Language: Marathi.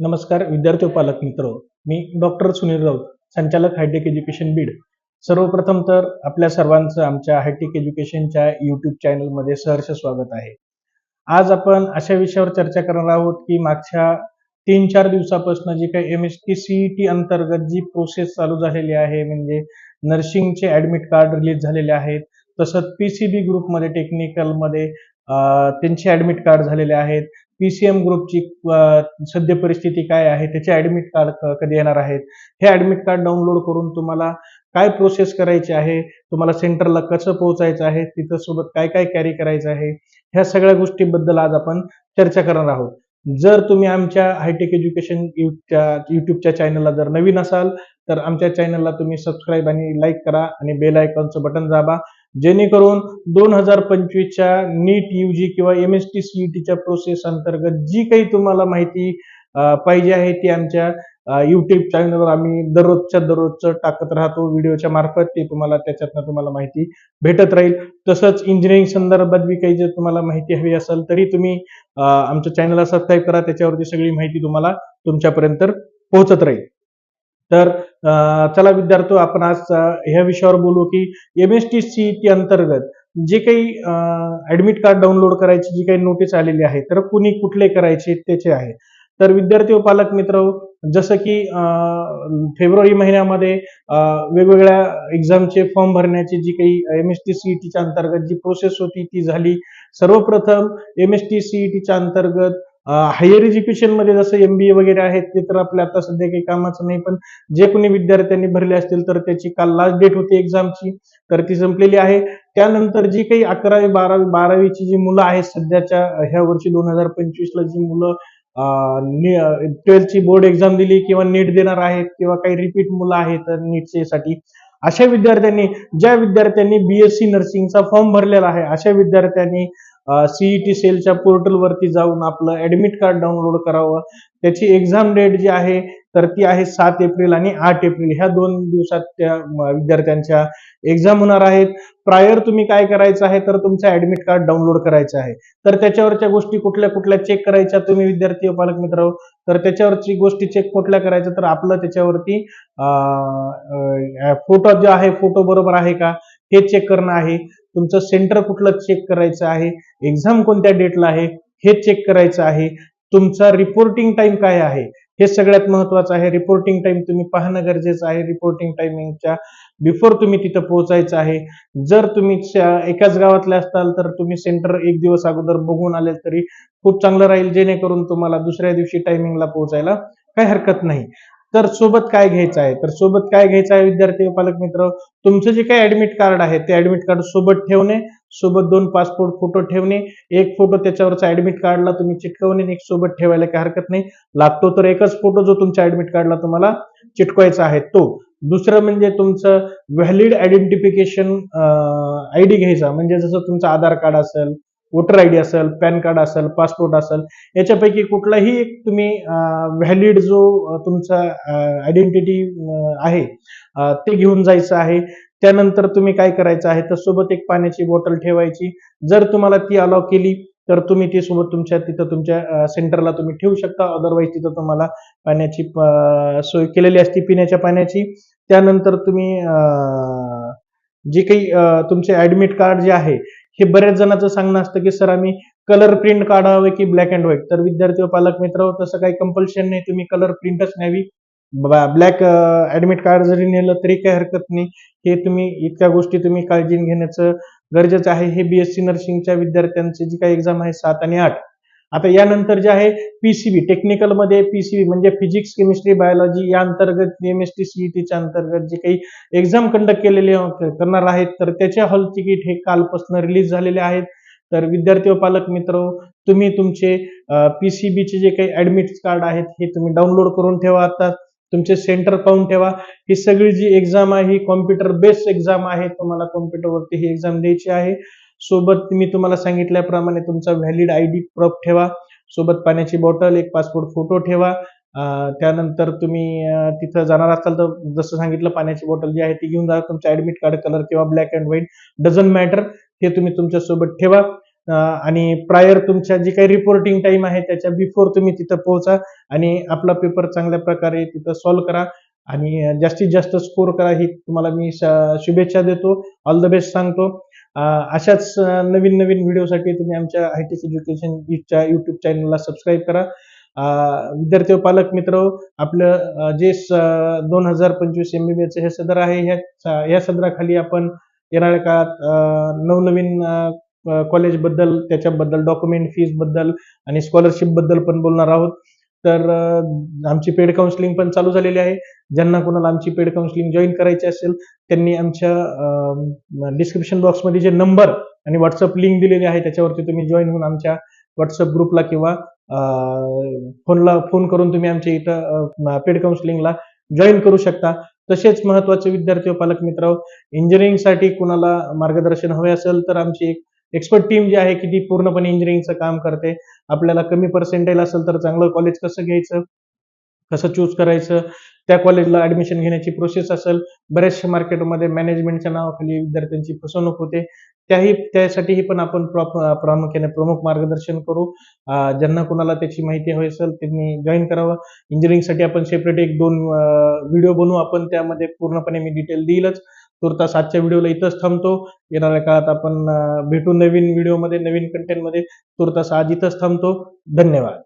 नमस्कार विद्यार्थी पालक मित्र. मी डॉक्टर सुनील राऊत संचालक हायटेक एज्युकेशन बीड. सर्वप्रथम तर आपल्या सर्वांचं आमच्या हायटेक एज्युकेशनच्या युट्यूब चॅनलमध्ये सहर्ष स्वागत आहे. आज आपण अशा विषयावर चर्चा करणार आहोत की मागच्या तीन चार दिवसापासून जी काही एम एस टी सीईटी अंतर्गत जी प्रोसेस चालू झालेली आहे म्हणजे नर्सिंगचे ऍडमिट कार्ड रिलीज झालेले आहेत तसंच पीसीबी ग्रुपमध्ये टेक्निकलमध्ये त्यांचे ऍडमिट कार्ड झालेले आहेत पीसीएम ग्रुपची सद्य परिस्थिती काय आहे त्याचे ऍडमिट कार्ड कधी येणार आहेत? हे ऍडमिट कार्ड डाउनलोड करून तुम्हाला काय प्रोसेस करायची आहे? तुम्हाला सेंटरला कसं पोहोचायचं आहे? तिथं सोबत काय काय कॅरी करायचं आहे? ह्या सगळ्या गोष्टीबद्दल आज आपण चर्चा करणार आहोत. जर तुम्ही आमच्या हायटेक एज्युकेशन युट्यूबच्या चॅनलला जर नवीन असाल तर आमच्या चॅनलला तुम्ही सबस्क्राईब आणि लाईक करा आणि बेल आयकॉनचं बटन दाबा. जेणेकरून दोन हजार पंचवीसच्या नीट युजी किंवा एम एस टी सीईटीच्या प्रोसेस अंतर्गत जी काही तुम्हाला माहिती पाहिजे आहे ती आमच्या युट्यूब चॅनलवर आम्ही दररोजच्या दररोजचं टाकत राहतो. व्हिडिओच्या मार्फत ते तुम्हाला त्याच्यातनं तुम्हाला माहिती भेटत राहील. तसंच इंजिनिअरिंग संदर्भात बी काही जर तुम्हाला माहिती हवी असेल तरी तुम्ही आमच्या चॅनलला सबस्क्राईब करा. त्याच्यावरती सगळी माहिती तुम्हाला तुमच्यापर्यंत पोहोचत राहील. तर चला विद्यार्थी आपण आज ह्या विषयावर बोलू की एम एस टी सीईटी अंतर्गत जे काही ऍडमिट कार्ड डाउनलोड करायची जी काही नोटीस आलेली आहे तर कुणी कुठले करायचे त्याचे आहे. तर विद्यार्थी व पालक मित्र जसं की फेब्रुवारी महिन्यामध्ये वेगवेगळ्या एक्झामचे फॉर्म भरण्याची जी काही एम एस टी सीईटीच्या अंतर्गत जी प्रोसेस होती ती झाली. सर्वप्रथम एम एस टी सीईटीच्या अंतर्गत हायर एज्युकेशनमध्ये जसं एमबीए वगैरे आहेत ते तर आपल्या आता सध्या काही कामाचं नाही पण जे कोणी विद्यार्थ्यांनी भरले असतील तर त्याची काल लास्ट डेट होती एक्झामची तर ती संपलेली आहे. त्यानंतर जी काही अकरावी बारावी बारावीची जी मुलं आहेत सध्याच्या ह्या वर्षी दोन हजार पंचवीसला जी मुलं ट्वेल्थची बोर्ड एक्झाम दिली किंवा नीट देणार आहेत किंवा काही रिपीट मुलं आहेत नीटचे साठी अशा विद्यार्थ्यांनी ज्या विद्यार्थ्यांनी बीएससी नर्सिंगचा फॉर्म भरलेला आहे अशा विद्यार्थ्यांनी सीईटी सेलच्या पोर्टलवरती जाऊन आपलं ऍडमिट कार्ड डाउनलोड करावं. त्याची एक्झाम डेट जी आहे तर ती आहे सात एप्रिल आणि आठ एप्रिल. ह्या दोन दिवसात त्या विद्यार्थ्यांच्या एक्झाम होणार आहेत. प्रायर तुम्ही काय करायचं आहे तर तुमचं ऍडमिट कार्ड डाउनलोड करायचं आहे. तर त्याच्यावरच्या गोष्टी कुठल्या कुठल्या चेक करायच्या तुम्ही विद्यार्थी पालक मित्र? तर त्याच्यावरची गोष्टी चेक कुठल्या करायच्या? तर आपलं त्याच्यावरती फोटो जो आहे फोटो बरोबर आहे का? हे चेक करणं आहे. तुमचं सेंटर कुठलं चेक करायचं आहे? एक्झाम कोणत्या डेटला आहे? हे चेक करायचं आहे. तुमचा रिपोर्टिंग टाइम काय आहे? हे सगळ्यात महत्वाचं आहे. रिपोर्टिंग टाइम तुम्ही पाहणं गरजेचं आहे. रिपोर्टिंग टायमिंगच्या बिफोर तुम्ही तिथं पोहोचायचं आहे. जर तुम्ही एकाच गावातले असताल तर तुम्ही सेंटर एक दिवस अगोदर बघून आले तरी खूप चांगलं राहील. जेणेकरून तुम्हाला दुसऱ्या दिवशी टायमिंगला पोहोचायला काही हरकत नाही. तर सोबत काय घ्यायचं आहे? तर सोबत काय घ्यायचं आहे विद्यार्थी व पालक मित्र? तुमचं जे काही ऍडमिट कार्ड आहे ते ऍडमिट कार्ड सोबत ठेवणे सोबत दोन पासपोर्ट फोटो ठेवणे एक फोटो त्याच्यावरचा ऍडमिट कार्डला तुम्ही चिटकवणे एक सोबत ठेवायला काही हरकत नाही. लागतो तर एकच फोटो जो तुमच्या ऍडमिट कार्डला तुम्हाला चिटकवायचा आहे तो. दुसरं म्हणजे तुमचं व्हॅलिड आयडेंटिफिकेशन आय डी घ्यायचा. म्हणजे जसं तुमचं आधार कार्ड असेल वोटर आय डी असेल पॅन कार्ड असेल पासपोर्ट असेल याच्यापैकी कुठलाही एक तुम्ही व्हॅलिड जो तुमचा आयडेंटिटी आहे ते घेऊन जायचं आहे. त्यानंतर तुम्ही काय करायचं आहे? तर सोबत एक पाण्याची बॉटल ठेवायची. जर तुम्हाला ती अलाव केली तर तुम्ही ती सोबत तुमच्या तिथं तुमच्या सेंटरला तुम्ही ठेवू शकता. अदरवाईज तिथं तुम्हाला पाण्याची सोय केलेली असते पिण्याच्या पाण्याची. त्यानंतर तुम्ही जे काही तुमचे ऍडमिट कार्ड जे आहे हे बऱ्याच जणांचं सांगणं असतं की सर आम्ही कलर प्रिंट काढावे की ब्लॅक अँड व्हाईट तर विद्यार्थी व पालक मित्र हो, तसं काही कंपल्शन नाही तुम्ही कलर प्रिंटच न्यावी. ब्लॅक ऍडमिट कार्ड जरी नेलं तरी काही हरकत नाही. हे तुम्ही इतक्या गोष्टी तुम्ही काळजी घेण्याचं गरजेचं आहे. हे बीएससी नर्सिंगच्या विद्यार्थ्यांची जी काही एक्झाम आहे सात आणि आठ. आता यानंतर जे आहे पीसीबी टेक्निकलमध्ये पीसीबी म्हणजे फिजिक्स केमिस्ट्री बायोलॉजी या अंतर्गत एम एस टी सीईटीच्या अंतर्गत जे काही एक्झाम कंडक्ट केलेले करणार आहेत तर त्याच्या हॉल तिकीट हे कालपासून रिलीज झालेले आहेत. तर विद्यार्थी व पालक मित्र तुम्ही तुमचे पीसीबीचे जे काही ऍडमिट कार्ड आहेत हे तुम्ही डाउनलोड करून ठेवा आता. तुमचे सेंटर पाहून ठेवा. ही सगळी जी एक्झाम आहे ही कॉम्प्युटर बेस्ड एक्झाम आहे तुम्हाला कॉम्प्युटरवरती ही एक्झाम द्यायची आहे. सोबत मी तुम्हाला सांगितल्याप्रमाणे तुमचा व्हॅलिड आय डी प्रूफ ठेवा. सोबत पाण्याची बॉटल एक पासपोर्ट फोटो ठेवा. त्यानंतर तुम्ही तिथं जाणार असाल तर जसं सांगितलं पाण्याची बॉटल जी आहे ती घेऊन जा. तुमचं ऍडमिट कार्ड कलर किंवा black and white doesn't matter हे तुम्ही तुमच्यासोबत ठेवा. आणि प्रायर तुमच्या जी काही रिपोर्टिंग टाइम आहे त्याच्या बिफोर तुम्ही तिथं पोहोचा आणि आपला पेपर चांगल्या प्रकारे तिथं सॉल्व्ह करा. आणि जास्तीत जास्त स्कोर करा ही तुम्हाला मी श- शुभेच्छा देतो. ऑल द बेस्ट सांगतो. अशाच नवीन नवीन व्हिडिओसाठी तुम्ही आमच्या हायटेक एज्युकेशन एज्युकेशनच्या युट्यूब चॅनलला सबस्क्राईब करा. विद्यार्थी पालक मित्र हो, आपलं जे दोन हजार पंचवीस एम बी हे सदर आहे ह्या या सदराखाली आपण येणाऱ्या काळात नवनवीन कॉलेजबद्दल त्याच्याबद्दल डॉक्युमेंट फीजबद्दल आणि स्कॉलरशिपबद्दल पण बोलणार आहोत. तर आमची पेड काउन्सिलिंग पण चालू झालेली आहे. ज्यांना कोणाला आमची पेड काउन्सिलिंग जॉईन करायची असेल त्यांनी आमच्या डिस्क्रिप्शन बॉक्समध्ये जे नंबर आणि व्हॉट्सअप लिंक दिलेली आहे त्याच्यावरती तुम्ही जॉईन होऊन आमच्या व्हॉट्सअप ग्रुपला किंवा फोनला फोन करून तुम्ही आमच्या इथं पेड काउन्सिलिंगला जॉईन करू शकता. तसेच महत्त्वाचे विद्यार्थी व पालक मित्र इंजिनिअरिंगसाठी कुणाला मार्गदर्शन हवे असेल तर आमची एक एक्सपर्ट टीम जी आहे की ती पूर्णपणे इंजिनिअरिंगचं काम करते. आपल्याला कमी पर्सेंटेज असेल तर चांगलं कॉलेज कसं घ्यायचं? कसं चूज करायचं? त्या कॉलेजला ऍडमिशन घेण्याची प्रोसेस असेल. बऱ्याचशा मार्केटमध्ये मॅनेजमेंटच्या नावाखाली विद्यार्थ्यांची फसवणूक होते. त्याही त्यासाठीही पण आपण प्रामुख्याने प्रमुख मार्गदर्शन करू. ज्यांना कोणाला त्याची माहिती हवी असेल त्यांनी जॉईन करावं. इंजिनिअरिंगसाठी आपण सेपरेट एक दोन व्हिडिओ बनवू. आपण त्यामध्ये पूर्णपणे मी डिटेल देईलच. तुर्तास आजच्या व्हिडिओला इथंच थांबतो. येणाऱ्या काळात आपण भेटू नवीन व्हिडिओमध्ये नवीन कंटेंटमध्ये तुर्तास आज इथंच थांबतो. धन्यवाद.